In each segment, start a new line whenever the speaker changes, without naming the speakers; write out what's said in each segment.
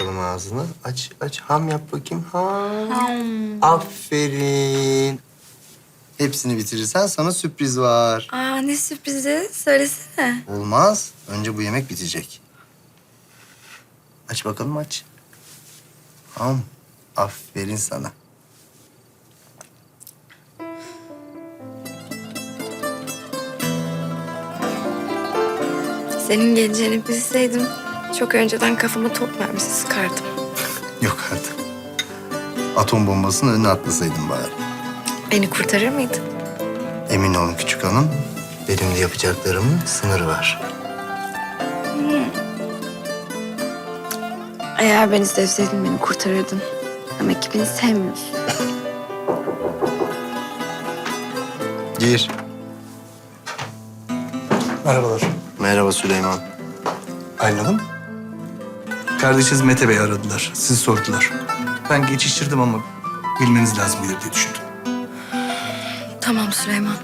bakalım ağzını. Aç, aç. Ham yap bakayım. Ham. Aferin. Hepsini bitirirsen sana sürpriz var.
Aa ne sürprizi? Söylesene.
Olmaz. Önce bu yemek bitecek. Aç bakalım aç. Ham. Aferin sana.
Senin geleceğini bilseydim çok önceden kafama top mermisi sıkardım.
Yok artık. Atom bombasının önüne atlasaydın bari.
Beni kurtarır mıydın?
Emin olun küçük hanım. Benim de yapacaklarımın sınırı var.
Eğer beni sevseydin beni kurtarırdın. Demek ki beni sevmiyorsun.
Gir.
Merhabalar.
Merhaba Süleyman.
Aylin Hanım. Kardeşiniz Mete Bey aradılar. Sizi sordular. Ben geçiştirdim ama bilmeniz lazım gelir diye düşündüm.
Tamam Süleyman.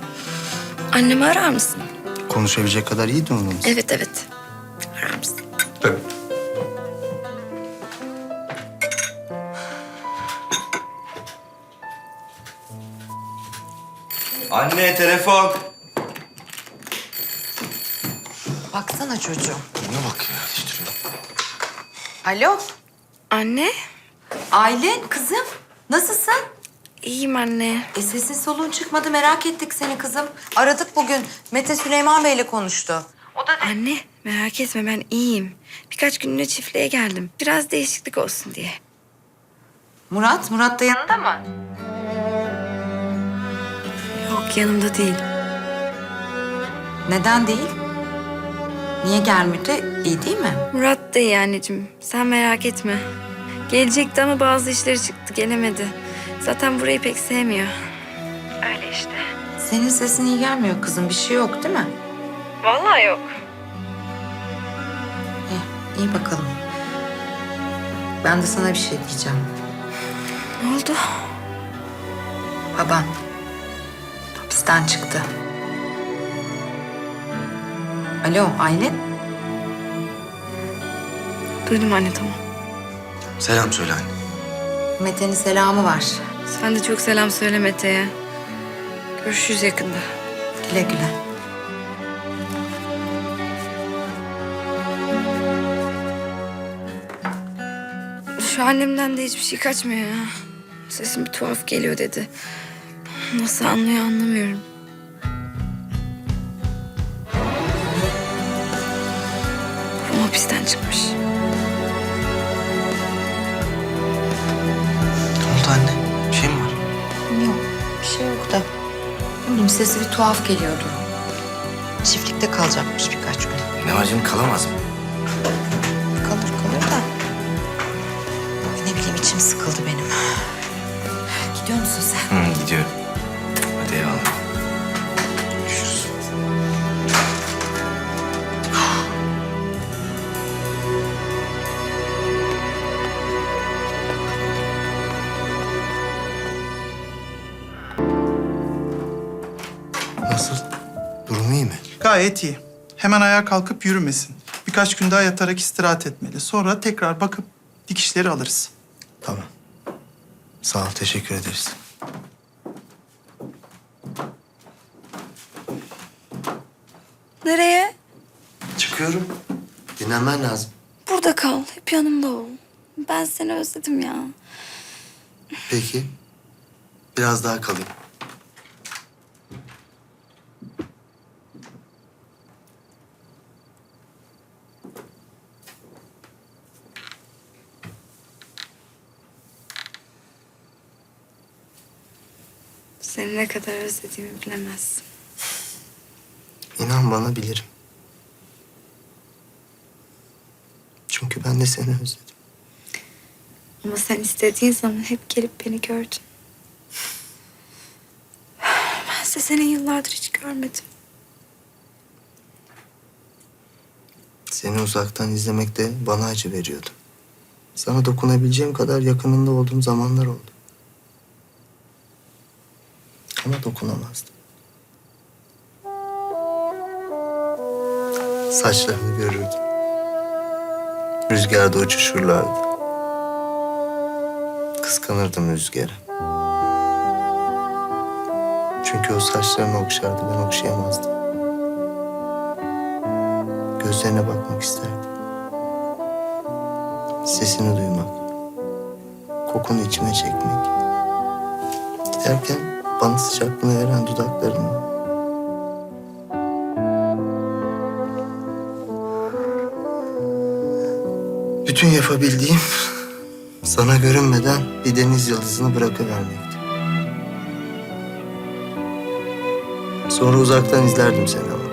Annemi arar mısın?
Konuşabilecek kadar iyi mısın?
Evet evet. Arar mısın?
Tabii.
Anne telefon.
Baksana çocuğum.
Ne bak ya değiştiriyor.
Alo.
Anne.
Aylin kızım. Nasılsın?
İyiyim anne.
E sesin soluğun çıkmadı merak ettik seni kızım. Aradık bugün. Mete Süleyman Bey'le konuştu.
Anne merak etme ben iyiyim. Birkaç günlüğüne çiftliğe geldim. Biraz değişiklik olsun diye.
Murat, Murat da yanında mı?
Yok yanımda değil.
Neden değil? Niye gelmedi? İyi değil mi?
Murat da iyi anneciğim. Sen merak etme. Gelecekti ama bazı işleri çıktı. Gelemedi. Zaten burayı pek sevmiyor. Öyle işte.
Senin sesin iyi gelmiyor kızım. Bir şey yok değil mi?
Vallahi yok.
İyi, iyi bakalım. Ben de sana bir şey diyeceğim.
Ne oldu?
Baban hapisten çıktı. Alo Aylin.
Duydum anne tamam.
Selam söyle anne.
Mete'nin selamı var.
Sen de çok selam söyle Mete'ye. Görüşürüz yakında.
Güle güle.
Şu annemden de hiçbir şey kaçmıyor ya. Sesim bir tuhaf geliyor dedi. Nasıl anlıyor anlamıyorum. Hapisten çıkmış.
Ne oldu anne? Bir şey mi var?
Yok, bir şey yok da. Ne bileyim sesi bir tuhaf geliyordu. Çiftlikte kalacakmış birkaç gün.
Ne var canım kalamaz mı?
Kalır kalır da. Ne bileyim içim sıkıldı benim. Gidiyor musun sen?
Hı, gidiyorum. Hadi eyvallah.
Gayet iyi. Hemen ayağa kalkıp yürümesin. Birkaç gün daha yatarak istirahat etmeli. Sonra tekrar bakıp dikişleri alırız.
Tamam. Sağ ol, teşekkür ederiz.
Nereye?
Çıkıyorum. Dinlenmen lazım.
Burada kal. Hep yanımda ol. Ben seni özledim ya.
Peki. Biraz daha kalayım.
Seni ne kadar özlediğimi bilemezsin.
İnan bana bilirim. Çünkü ben de seni özledim.
Ama sen istediğin zaman hep gelip beni gördün. Bense seni yıllardır hiç görmedim.
Seni uzaktan izlemek de bana acı veriyordu. Sana dokunabileceğim kadar yakınında olduğum zamanlar oldu. Ama dokunamazdım. Saçlarını görürdüm. Rüzgarda uçuşurlardı. kıskanırdım Rüzgar'ı. Çünkü o saçlarını okşardı, ben okşayamazdım. Gözlerine bakmak isterdim. Sesini duymak. Kokunu içime çekmek. Giderken bana sıcaklığını veren dudaklarını. Bütün yapabildiğim sana görünmeden bir deniz yıldızını bırakıvermekti. Sonra uzaktan izlerdim seni ama.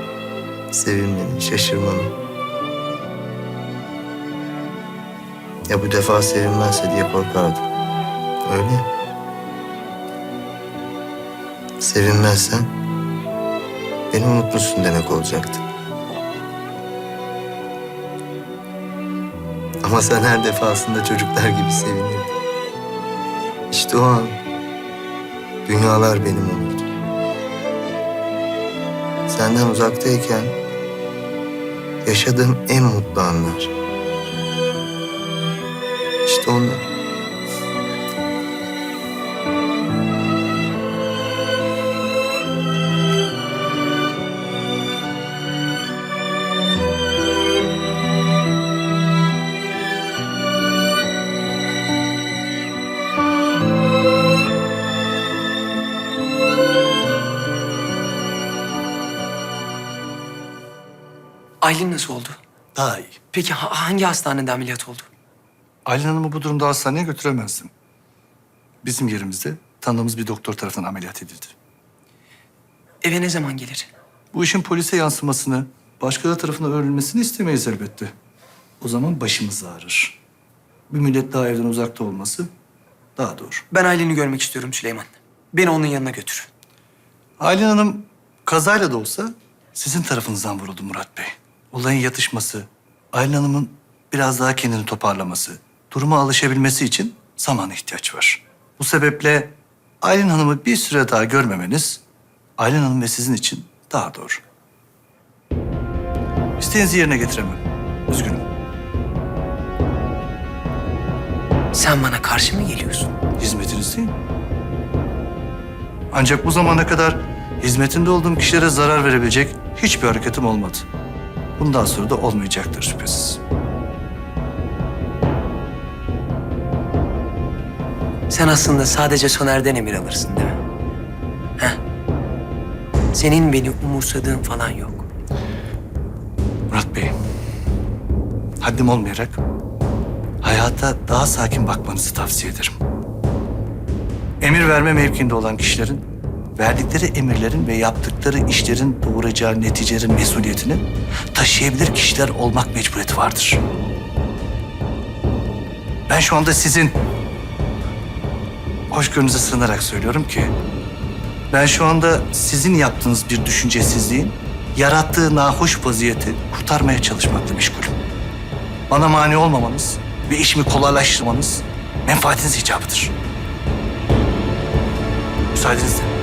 Sevinmeni, şaşırmanı. Ya bu defa sevinmezse diye korkardım. Öyle. Sevinmezsen beni unutmuşsun demek olacaktı. Ama sen her defasında çocuklar gibi sevinirdin. İşte o an dünyalar benim olurdu. Senden uzaktayken yaşadığım en mutlu anlar. İşte onlar.
Aylin nasıl oldu?
Daha iyi.
Peki ha- hangi hastanede ameliyat oldu?
Aylin Hanım'ı bu durumda hastaneye götüremezdim. Bizim yerimizde tanıdığımız bir doktor tarafından ameliyat edildi.
Eve ne zaman gelir?
Bu işin polise yansımasını, başkaları tarafından öğrenilmesini istemeyiz elbette. O zaman başımız ağrır. Bir müddet daha evden uzakta olması daha doğru.
Ben Aylin'i görmek istiyorum Süleyman. Beni onun yanına götür.
Aylin Hanım kazayla da olsa sizin tarafınızdan vuruldu Murat Bey. Olayın yatışması, Aylin Hanım'ın biraz daha kendini toparlaması, duruma alışabilmesi için zamana ihtiyaç var. Bu sebeple Aylin Hanım'ı bir süre daha görmemeniz Aylin Hanım ve sizin için daha doğru. İsteğinizi yerine getiremem. Üzgünüm.
Sen bana karşı mı geliyorsun?
Hizmetinizdeyim. Ancak bu zamana kadar hizmetinde olduğum kişilere zarar verebilecek hiçbir hareketim olmadı. Bundan sonra da olmayacaktır şüphesiz.
Sen aslında sadece Soner'den emir alırsın değil mi? Heh. Senin beni umursadığın falan yok.
Murat Bey, haddim olmayarak hayata daha sakin bakmanızı tavsiye ederim. Emir verme mevkinde olan kişilerin verdikleri emirlerin ve yaptıkları işlerin doğuracağı neticelerin mesuliyetini taşıyabilir kişiler olmak mecburiyeti vardır. Ben şu anda sizin hoşgörünüze sığınarak söylüyorum ki ben şu anda sizin yaptığınız bir düşüncesizliğin yarattığı nahoş vaziyeti kurtarmaya çalışmakla meşgulüm. Bana mani olmamanız ve işimi kolaylaştırmanız menfaatiniz icabıdır. Müsaadenizle.